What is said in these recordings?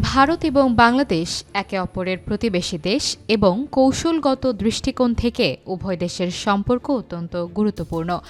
ভারত এবং বাংলাদেশ একে অপরের প্রতিবেশী দেশ এবং কৌশলগত দৃষ্টিকোণ থেকে উভয় দেশের সম্পর্ক অত্যন্ত গুরুত্বপূর্ণ।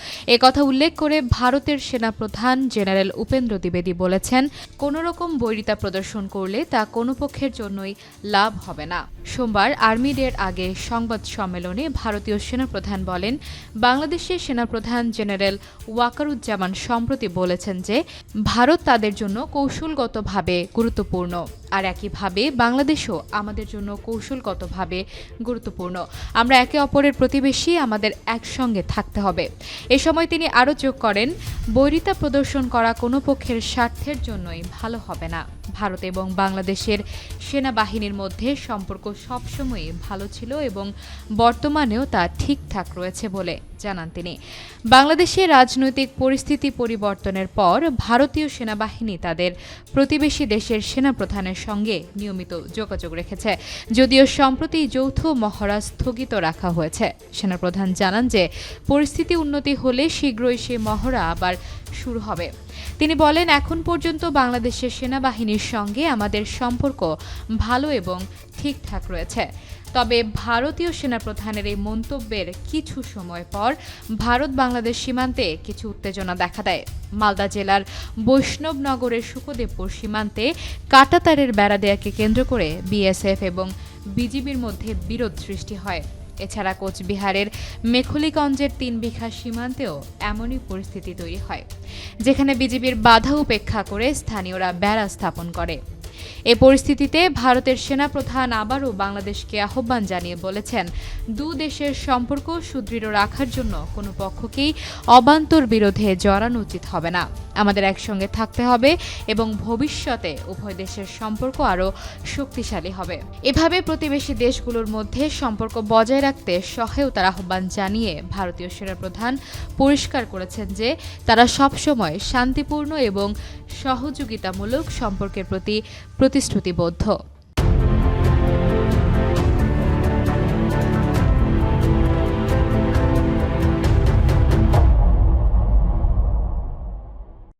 কথা উল্লেখ করে ভারতের সেনাপ্রধান জেনারেল উপেন্দ্র দ্বিবেদী বলেছেন, কোনো রকম বৈরিতা প্রদর্শন করলে তা কোনো পক্ষের জন্যই লাভ হবে না। সোমবার আর্মি ডের আগে সংবাদ সম্মেলনে ভারতীয় সেনাপ্রধান বলেন, বাংলাদেশের সেনাপ্রধান জেনারেল ওয়াকারুজ্জামান সম্প্রতি বলেছেন যে, ভারত তাদের জন্য কৌশলগতভাবে গুরুত্বপূর্ণ। আর একইভাবে বাংলাদেশও আমাদের জন্য কৌশলগতভাবে গুরুত্বপূর্ণ। আমরা একে অপরের প্রতিবেশী আমাদের একসঙ্গে থাকতে হবে। এ সময় তিনি আরও যোগ করেন, বৈরিতা প্রদর্শন করা কোনো পক্ষের স্বার্থের জন্যই ভালো হবে না। ভারত এবং বাংলাদেশের সেনাবাহিনীর মধ্যে সম্পর্ক সবসময়ই ভালো ছিল এবং বর্তমানেও তা ঠিকঠাক রয়েছে বলে জানান তিনি। বাংলাদেশের রাজনৈতিক পরিস্থিতি পরিবর্তনের পর ভারতীয় সেনাবাহিনী তাদের প্রতিবেশী দেশের সেনাপ্রধানের সঙ্গে নিয়মিত যোগাযোগ রেখেছে। যদিও সম্প্রতি যৌথ মহড়া স্থগিত রাখা হয়েছে। সেনাপ্রধান জানান যে, পরিস্থিতি উন্নতি হলে শীঘ্রই সে মহড়া আবার শুরু হবে। তিনি বলেন, এখন পর্যন্ত বাংলাদেশের সেনাবাহিনীর সঙ্গে আমাদের সম্পর্ক ভালো এবং ঠিকঠাক রয়েছে। তবে ভারতীয় সেনাপ্রধানের এই মন্তব্যের কিছু সময় পর ভারত বাংলাদেশ সীমান্তে কিছু উত্তেজনা দেখা দেয়। মালদা জেলার বৈষ্ণবনগরের সুখদেবপুর সীমান্তে কাটাতারের বেড়া দেয়াকে কেন্দ্র করে বিএসএফ এবং বিজিবির মধ্যে বিরোধ সৃষ্টি হয়। এছাড়া কোচবিহারের মেখলিগঞ্জের তিন বিঘা সীমান্তেও এমনই পরিস্থিতি তৈরি হয়, যেখানে বিজিবির বাধা উপেক্ষা করে স্থানীয়রা বেড়া স্থাপন করে। এ পরিস্থিতিতে ভারতের সেনাপ্রধান আবারও বাংলাদেশকে আহ্বান জানিয়ে বলেছেন, দু দেশের সম্পর্ক সুদৃঢ় রাখার জন্য কোনো পক্ষকেই অবান্তর বিরোধে জড়ানো উচিত হবে না। আমাদের একসঙ্গে থাকতে হবে এবং ভবিষ্যতে উভয় দেশের সম্পর্ক আরও শক্তিশালী হবে। এভাবে প্রতিবেশী দেশগুলোর মধ্যে সম্পর্ক বজায় রাখতে সহায়তার আহ্বান জানিয়ে ভারতীয় সেনাপ্রধান পরিষ্কার করেছেন যে, তারা সবসময় শান্তিপূর্ণ এবং সহযোগিতামূলক সম্পর্কের প্রতি প্রতিশ্রুতিবদ্ধ।